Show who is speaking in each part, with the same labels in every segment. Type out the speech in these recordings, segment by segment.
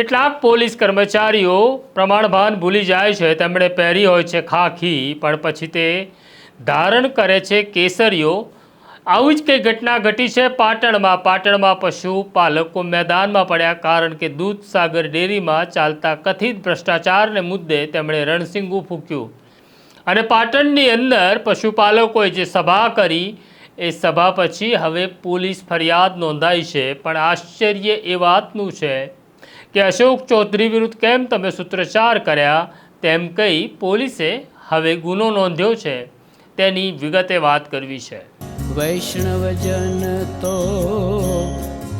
Speaker 1: કેટલાક પોલીસ કર્મચારીઓ પ્રમાણભાન ભૂલી જાય છે. તેમણે પહેરી હોય છે ખાખી, પણ પછી તે ધારણ કરે છે કેસરીઓ. આવી જ કંઈ ઘટના ઘટી છે પાટણમાં. પાટણમાં પશુપાલકો મેદાનમાં પડ્યા કારણ કે દૂધસાગર ડેરીમાં ચાલતા કથિત ભ્રષ્ટાચારને મુદ્દે તેમણે રણસિંગુ ફૂક્યું. અને પાટણની અંદર પશુપાલકોએ જે સભા કરી, એ સભા પછી હવે પોલીસ ફરિયાદ નોંધાઈ છે. પણ આશ્ચર્ય એ વાતનું છે કે અશોક ચૌધરી વિરુદ્ધ કેમ તમે સૂત્રોચ્ચાર કર્યા? તેમ કહી પોલીસે હવે ગુનો નોંધ્યો છે. તેની વિગતે વાત કરવી છે.
Speaker 2: વૈષ્ણવજન તો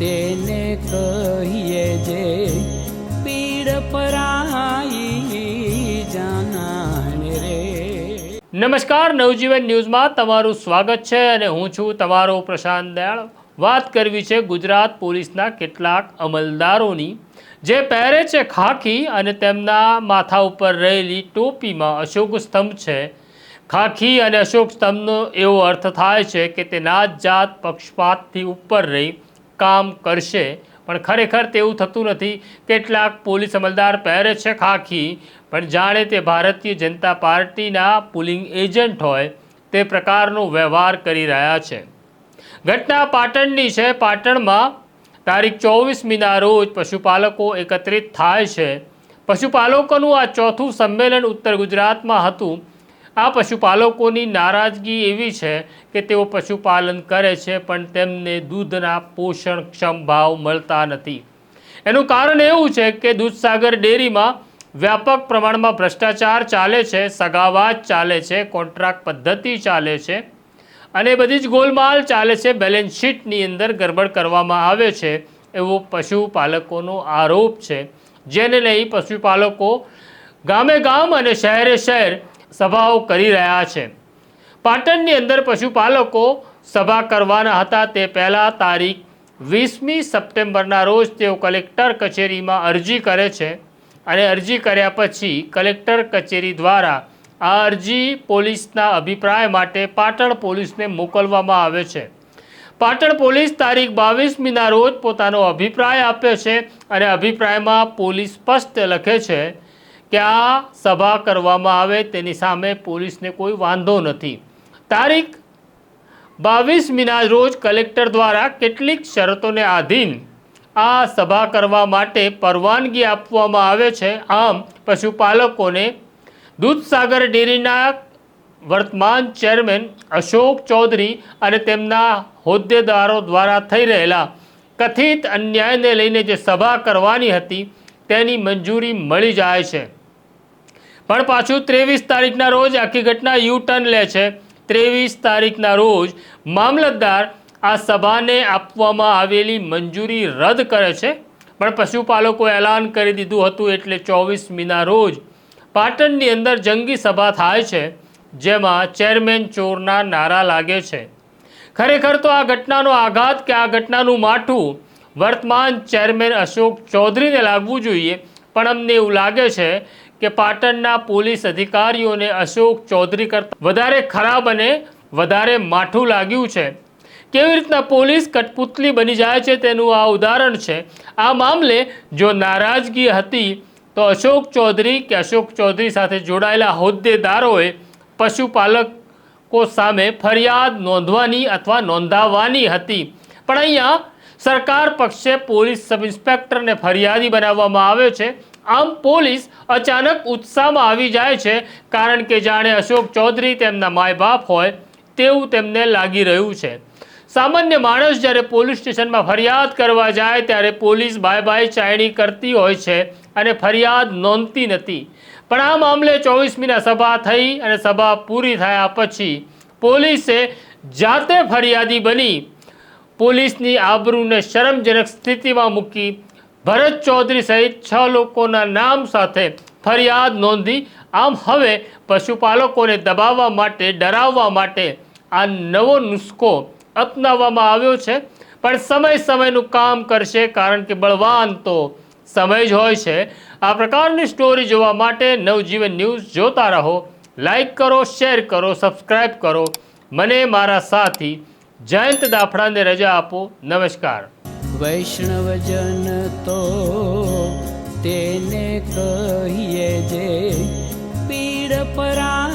Speaker 2: તેને કહીએ જે પીડ પરાઈ જાનાને રે.
Speaker 1: નમસ્કાર નવજીવન ન્યૂઝમાં તમારું સ્વાગત છે અને હું છું તમારો પ્રશાંત દયાળ. વાત કરવી છે ગુજરાત પોલીસના કેટલાક અમલદારોની. જે પહેરે છે ખાખી અને તેમના માથા ઉપર રહેલી ટોપીમાં અશોક સ્તંભ છે. ખાખી અને અશોક સ્તંભનો એવો અર્થ થાય છે કે તે નાત જાત પક્ષપાતથી ઉપર રહી કામ કરશે. પણ ખરેખર તેવું થતું નથી. કેટલાક પોલીસ અમલદાર પહેરે છે ખાખી, પણ જાણે તે ભારતીય જનતા પાર્ટીના પુલિંગ એજન્ટ હોય. તે પ્રકારનો વ્યવહાર કરી રહ્યા છે. ઘટના પાટણની છે. પાટણમાં તારીખ ચોવીસમીના રોજ પશુપાલકો એકત્રિત થાય છે. પશુપાલકોનું આ ચોથું સંમેલન ઉત્તર ગુજરાતમાં હતું. આ પશુપાલકોની નારાજગી એવી છે કે તેઓ પશુપાલન કરે છે, પણ તેમને દૂધના પોષણક્ષમ ભાવ મળતા નથી. એનું કારણ એવું છે કે દૂધસાગર ડેરીમાં વ્યાપક પ્રમાણમાં ભ્રષ્ટાચાર ચાલે છે સગાવાજ ચાલે છે, કોન્ટ્રાક્ટ પદ્ધતિ ચાલે છે. અને બધી જ ગોલમાલ ચાલે છે. બેલેન્સ શીટની અંદર ગરબડ કરવામાં આવે છે એવો પશુપાલકોનો આરોપ છે. જેને લઈ પશુપાલકો ગામે ગામ અને શહેરે શહેર સભાઓ કરી રહ્યા છે. પાટણની અંદર પશુપાલકો સભા કરવાના હતા તે પહેલાં તારીખ વીસમી સપ્ટેમ્બરના રોજ તેઓ કલેક્ટર કચેરીમાં અરજી કરે છે અને અરજી કર્યા પછી કલેક્ટર કચેરી દ્વારા આ અરજી પોલીસના અભિપ્રાય માટે પાટણ પોલીસને મોકલવામાં આવે છે. પાટણ પોલીસ તારીખ બાવીસમીના રોજ પોતાનો અભિપ્રાય આપે છે અને અભિપ્રાયમાં પોલીસ સ્પષ્ટ લખે છે કે આ સભા કરવામાં આવે તેની સામે પોલીસને કોઈ વાંધો નથી. તારીખ બાવીસમીના રોજ કલેક્ટર દ્વારા કેટલીક શરતોને આધીન આ સભા કરવા માટે પરવાનગી આપવામાં આવે છે. આમ પશુપાલકોને દૂધસાગર ડેરીના વર્તમાન ચેરમેન અશોક ચૌધરી અને તેમના હોદ્દેદારો દ્વારા થઈ રહેલા કથિત અન્યાયને લઈને જે સભા કરવાની હતી, તેની મંજૂરી મળી જાય છે. પણ પાછું ત્રેવીસ તારીખના રોજ આખી ઘટના યુ ટર્ન લે છે. ત્રેવીસ તારીખના રોજ મામલતદાર આ સભાને આપવામાં આવેલી મંજૂરી રદ કરે છે. પણ પશુપાલકોએ એલાન કરી દીધું હતું એટલે ચોવીસમીના રોજ પાટણની અંદર જંગી સભા થાય છે, જેમાં ચેરમેન ચોરના નારા લાગે છે. ખરેખર તો આ ઘટનાનો આઘાત કે આ ઘટનાનું માઠું વર્તમાન ચેરમેન અશોક ચૌધરીને લાગવું જોઈએ, પણ અમને એવું લાગે છે કે પાટણના પોલીસ અધિકારીઓને અશોક ચૌધરી કરતાં વધારે ખરાબ અને વધારે માઠું લાગ્યું છે. કેવી રીતના પોલીસ કઠપુતલી બની જાય છે તેનું આ ઉદાહરણ છે. આ મામલે જો નારાજગી હતી તો અશોક ચૌધરી કે અશોક ચૌધરી સાથે જોડાયેલા હોદ્દેદારોએ પશુપાલકો સામે ફરિયાદ નોંધવાની અથવા નોંધાવવાની હતી. પણ અહીંયા સરકાર પક્ષે પોલીસ સબ ઇન્સ્પેક્ટરને ફરિયાદી બનાવવામાં આવ્યો છે. આમ પોલીસ અચાનક ઉત્સાહમાં આવી જાય છે, કારણ કે જાણે અશોક ચૌધરી તેમના માય બાપ હોય તેવું તેમને લાગી રહ્યું છે. સામાન્ય માણસ જ્યારે પોલીસ સ્ટેશનમાં ફરિયાદ કરવા જાય ત્યારે પોલીસ બાય બાય ચાયણી કરતી હોય છે અને ફરિયાદ નોંધતી નથી. પણ આ મામલે ચોવીસમીના સભા થઈ અને સભા પૂરી થયા પછી પોલીસે જાતે ફરિયાદી બની પોલીસની આબરૂને શરમજનક સ્થિતિમાં મૂકી ભરત ચૌધરી સહિત છ લોકોના નામ સાથે ફરિયાદ નોંધી. આમ હવે પશુપાલકોને દબાવવા માટે, ડરાવવા માટે આ નવો નુસ્ખો અપનાવવામાં આવ્યો છે, પણ સમય સમયનું કામ કરશે કારણ કે બળવાન તો સમય જ હોય છે. આ પ્રકારની સ્ટોરી જોવા માટે નવજીવન ન્યૂઝ જોતા રહો લાઈક કરો શેર કરો સબસ્ક્રાઈબ કરો. મને મારા સાથી જયંત દાફડાને રજા આપો. નમસ્કાર.
Speaker 2: વૈષ્ણવજન તો તેને કહીએ જે પીડ પરાઈ